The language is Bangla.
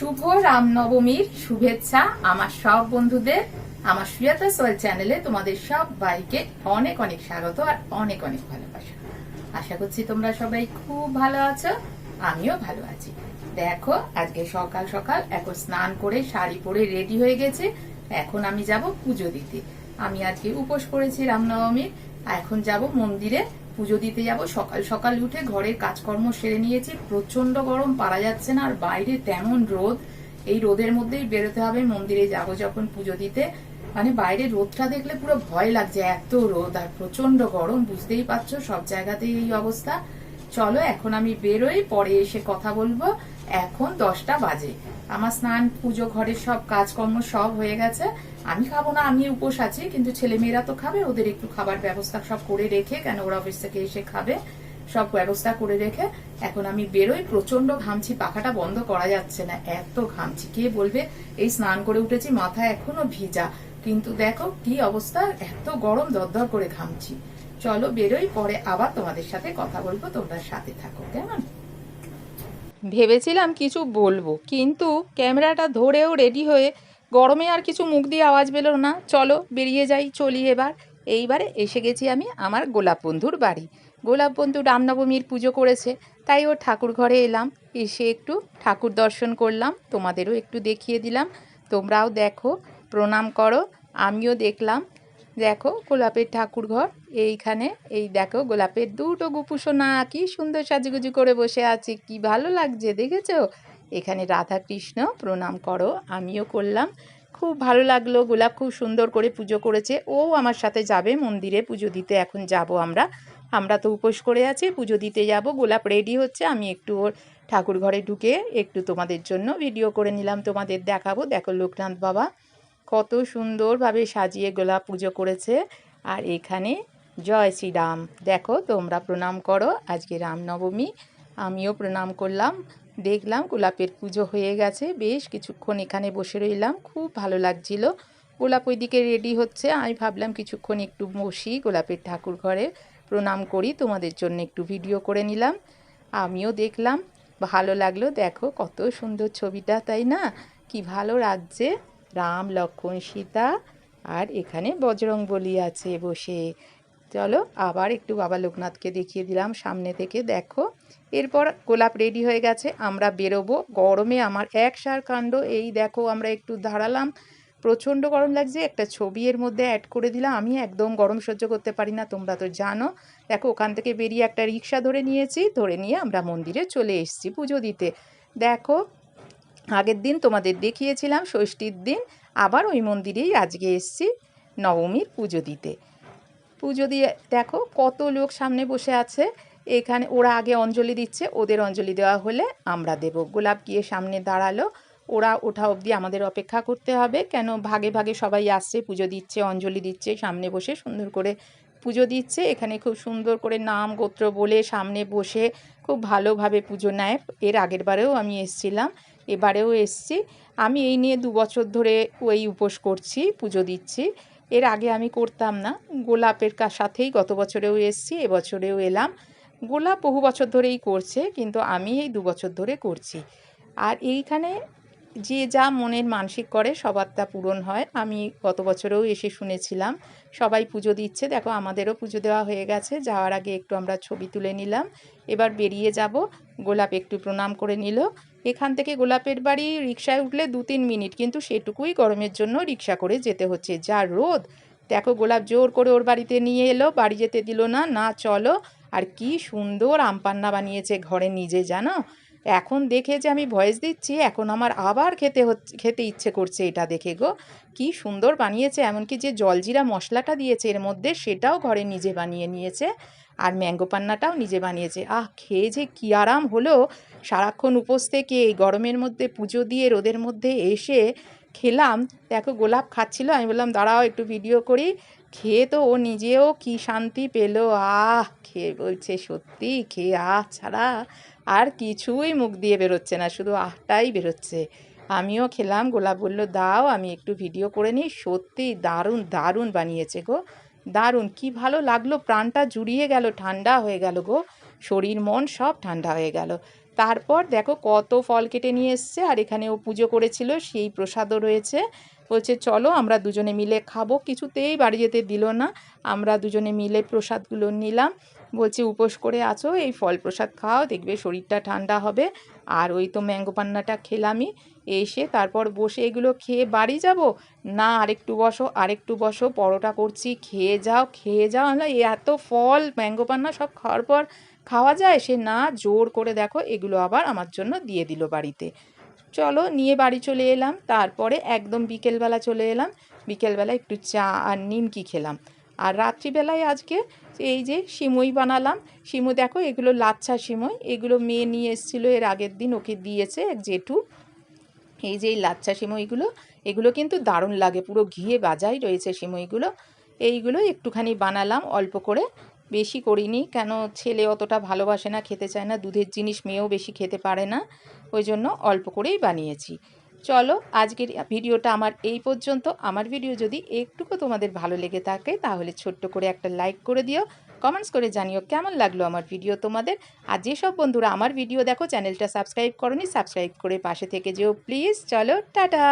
শুভ রামনবমীর শুভেচ্ছা আমার সব বন্ধুদের, আমার সুজাতা সোয়েল চ্যানেলে তোমাদের সব বাইকে অনেক অনেক স্বাগত আর অনেক অনেক ভালোবাসা। আশা করছি তোমরা সবাই খুব ভালো আছো, আমিও ভালো আছি। দেখো, আজকে সকাল সকাল এখন স্নান করে শাড়ি পরে রেডি হয়ে গেছে, এখন আমি যাব পুজো দিতে। আমি আজকে উপোস করেছি রামনবমীর এখন যাব মন্দিরে, পুজো দিতে যাব। সকাল সকাল উঠে ঘরের কাজকর্ম সেরে নিয়েছি। প্রচণ্ড গরম, পারা যাচ্ছে না, আর বাইরে তেমন রোদ। এই রোদের মধ্যেই বেরোতে হবে, মন্দিরে যাব যখন পুজো দিতে। মানে বাইরে রোদটা দেখলে পুরো ভয় লাগছে, এত রোদ, আর প্রচণ্ড গরম, বুঝতেই পারছ, সব জায়গাতেই এই অবস্থা। চলো, এখন আমি বেরোই, পরে এসে কথা বলব। এখন দশটা বাজে। আমার স্নান, পুজো, ঘরের সব কাজকর্ম সব হয়ে গেছে। আমি খাব না, আমি উপোস আছি, কিন্তু ছেলে মেয়েরা তো খাবে, ওদের একটু খাবার ব্যবস্থা সব করে রেখে, কেন ওরা অফিস থেকে এসে খাবে? সব ব্যবস্থা করে রেখে এখন আমি বেরোই প্রচণ্ড ঘামছি, পাখাটা বন্ধ করা যাচ্ছে না, এত ঘামছি। কে বলবে? এই স্নান করে উঠেছি, মাথা এখনও ভিজা। কিন্তু দেখো কি অবস্থা, এত গরম দরদর করে ঘামছি। চলো বেরোই, পরে আবার তোমাদের সাথে কথা বলব, তোমরা সাথে থাকো, কেমন? ভেবেছিলাম কিছু বলব, কিন্তু ক্যামেরাটা ধরেও রেডি হয়ে গরমে আর কিছু মুখ দিয়ে আওয়াজ পেল না। চলো বেরিয়ে যাই, চলি এবার। এইবারে এসে গেছি আমি আমার গোলাপ বন্ধুর বাড়ি। গোলাপ বন্ধু রামনবমীর পুজো করেছে, তাই ওর ঠাকুর ঘরে এলাম। এসে একটু ঠাকুর দর্শন করলাম, তোমাদেরও একটু দেখিয়ে দিলাম। তোমরাও দেখো, প্রণাম করো, আমিও দেখলাম। দেখো গোলাপের ঠাকুর ঘর এইখানে, এই দেখো গোলাপের দুটো গুপুসোনা কি সুন্দর সাজুগুজু করে বসে আছে, কি ভালো লাগছে, দেখেছ? এখানে রাধা কৃষ্ণ প্রণাম করো, আমিও করলাম। খুব ভালো লাগল, গোলাপ খুব সুন্দর করে পুজো করেছে, ও আমার সাথে যাবে মন্দিরে, পুজো দিতে এখন যাব আমরা। আমরা তো উপোস করে আছি, পুজো দিতে যাব, গোলাপ রেডি হচ্ছে, আমি একটু ওর ঠাকুর ঘরে ঢুকে একটু তোমাদের জন্য ভিডিও করে নিলাম, তোমাদের দেখাবো, দেখো লোকনাথ বাবা। কত সুন্দরভাবে সাজিয়ে গোলাপ পুজো করেছে। আর এখানে জয় শ্রীরাম। দেখো, তোমরা প্রণাম করো। আজকে রামনবমী। আমিও প্রণাম করলাম। দেখলাম গোলাপের পুজো হয়ে গেছে। বেশ কিছুক্ষণ এখানে বসে রইলাম। খুব ভালো লাগছিল। গোলাপ ওইদিকে রেডি হচ্ছে। আমি ভাবলাম কিছুক্ষণ একটু বসি গোলাপের ঠাকুর ঘরে। প্রণাম করি। তোমাদের জন্য একটু ভিডিও করে নিলাম। আমিও দেখলাম। ভালো লাগল। দেখো, কত সুন্দর ছবিটা, তাই না? কি ভালো লাগছে। রাম, লক্ষ্মণ, সীতা আর এখানে বজরং বলি আছে বসে। চলো আবার একটু বাবা লোকনাথকে দেখিয়ে দিলাম সামনে থেকে, দেখো। এরপর গোলাপ রেডি হয়ে গেছে, আমরা বেরোবো। গরমে আমার এক সার কাণ্ড, এই দেখো আমরা একটু দাঁড়ালাম। প্রচণ্ড গরম লাগছে, একটা ছবি এর মধ্যে অ্যাড করে দিলাম। আমি একদম গরম সহ্য করতে পারি না, তোমরা তো জানো। দেখো, ওখান থেকে বেরিয়ে একটা রিক্সা ধরে নিয়েছি, ধরে নিয়ে আমরা মন্দিরে চলে এসেছি পুজো দিতে। দেখো আগের দিন তোমাদের দেখিয়েছিলাম, ষষ্ঠীর দিন আবার ওই মন্দিরেই আজকে এসেছি নবমীর পুজো দিতে। পুজো দিয়ে দেখো কত লোক সামনে বসে আছে। এখানে ওরা আগে অঞ্জলি দিচ্ছে, ওদের অঞ্জলি দেওয়া হলে আমরা দেব। গোলাপ গিয়ে সামনে দাঁড়াল, ওরা ওঠা অবধি আমাদের অপেক্ষা করতে হবে, কেন ভাগে ভাগে সবাই আসছে, পুজো দিচ্ছে, অঞ্জলি দিচ্ছে, সামনে বসে সুন্দর করে পুজো দিচ্ছে। এখানে খুব সুন্দর করে নাম গোত্র বলে সামনে বসে খুব ভালোভাবে পুজো নেয়। এর আগের বারেও আমি এসছিলাম। এবারেও এসছি। আমি এই নিয়ে দু বছর ধরে ওই উপোস করছি, পুজো দিচ্ছি। এর আগে আমি করতাম না। গোলাপের কা, সাথেই গত বছরেও এসছি, এবছরেও এলাম। গোলাপ বহু বছর ধরেই করছে, কিন্তু আমি এই দু বছর ধরে করছি। আর এইখানে যে যা মনের মানসিক করে, সবার তা পূরণ হয়। আমি গত বছরেও এসে শুনেছিলাম, সবাই পুজো দিচ্ছে। দেখো, আমাদেরও পুজো দেওয়া হয়ে গেছে। যাওয়ার আগে একটু আমরা ছবি তুলে নিলাম। এবার বেরিয়ে যাব। গোলাপ একটু প্রণাম করে নিল। এখান থেকে গোলাপের বাড়ি রিক্সায় উঠলে দু তিন মিনিট, কিন্তু সেটুকুই গরমের জন্য রিক্সা করে যেতে হচ্ছে। যা রোদ? দেখো, গোলাপ জোর করে ওর বাড়িতে নিয়ে এলো, বাড়ি যেতে দিল না না চলো। আর কি সুন্দর আমপান্না বানিয়েছে ঘরে নিজে, জানো? এখন দেখে যে আমি ভয়েস দিচ্ছি, এখন আমার আবার খেতে হচ্ছে খেতে ইচ্ছে করছে এটা দেখে গো। কি সুন্দর বানিয়েছে, এমনকি যে জলজিরা মশলাটা দিয়েছে এর মধ্যে সেটাও ঘরে নিজে বানিয়ে নিয়েছে। আর ম্যাঙ্গো পান্নাটাও নিজে বানিয়েছে। আহ, খেয়ে যে কী আরাম হলো! সারাক্ষণ উপোস থেকে এই গরমের মধ্যে পুজো দিয়ে রোদের মধ্যে এসে খেলাম। দেখো গোলাপ খাচ্ছিল। আমি বললাম, দাঁড়াও, একটু ভিডিও করি। খেয়ে তো ও নিজেও কি শান্তি পেল। আহ, খেয়ে বলছে, সত্যি, খেয়ে আহ, ছাড়া আর কিছুই মুখ দিয়ে বেরোচ্ছে না, শুধু আহটাই বেরোচ্ছে। আমিও খেলাম। গোলাপ বলল, দাও, আমি একটু ভিডিও করে নিই। সত্যি দারুণ দারুণ বানিয়েছে গো। দারুণ। কি ভালো লাগল। প্রাণটা জুড়িয়ে গেল, ঠান্ডা হয়ে গেল গো। শরীর, মন সব ঠান্ডা হয়ে গেল। তারপর দেখো কত ফল কেটে নিয়ে এসছে, আর এখানে ও পুজো করেছিল, সেই প্রসাদও রয়েছে। বলছে, চলো, আমরা দুজনে মিলে খাব। কিছুতেই বাড়ি যেতে দিল না। আমরা দুজনে মিলে প্রসাদগুলো নিলাম। বলছে, উপোস করে আছো, এই ফল প্রসাদ খাও, দেখবে শরীরটা ঠান্ডা হবে। আর ওই তো ম্যাঙ্গো পান্নাটা খেলামই, এসে তারপর বসে এগুলো খেয়ে বাড়ি যাব? না, আরেকটু বসো আরেকটু বসো, পরোটা করছি, খেয়ে যাও খেয়ে যাও। আমরা এত ফল, ম্যাঙ্গো পান্না সব খাওয়ার পর খাওয়া যায়? সে, না, জোর করে দেখো, এগুলো আবার আমার জন্য দিয়ে দিল বাড়িতে। চলো, নিয়ে বাড়ি চলে এলাম। তারপরে একদম বিকেলবেলা চলে এলাম। বিকেলবেলা একটু চা আর নিমকি খেলাম। আর রাত্রিবেলায় আজকে এই যে সিমই বানালাম। সিমু দেখো, এগুলো লাচ্ছা সিমই। এগুলো মেয়ে নিয়ে এসেছিল, এর আগের দিন ওকে দিয়েছে এক জেঠু। এই যে এই লাচ্ছা সিমইগুলো, এগুলো কিন্তু দারুণ লাগে, পুরো ঘিয়ে বাজাই রয়েছে সিমইগুলো। এইগুলো একটুখানি বানালাম, অল্প করে। বেশি করিনি, কেন ছেলে অতটা ভালোবাসে না, খেতে চায় না, দুধের জিনিস মেয়েও বেশি খেতে পারে না। ওই জন্য অল্প করেই বানিয়েছি। চলো আজকের ভিডিওটা আমার এই পর্যন্ত। আমার ভিডিও যদি একটুকু তোমাদের ভালো লেগে থাকে, তাহলে ছোট্ট করে একটা লাইক করে দিও কমেন্টস করে জানিও কেমন লাগল আমার ভিডিও তোমাদের। আর যেসব বন্ধুরা আমার ভিডিও দেখো, চ্যানেলটা সাবস্ক্রাইব করনি, সাবস্ক্রাইব করে পাশে থেকে যেও। প্লিজ চলো, টাটা!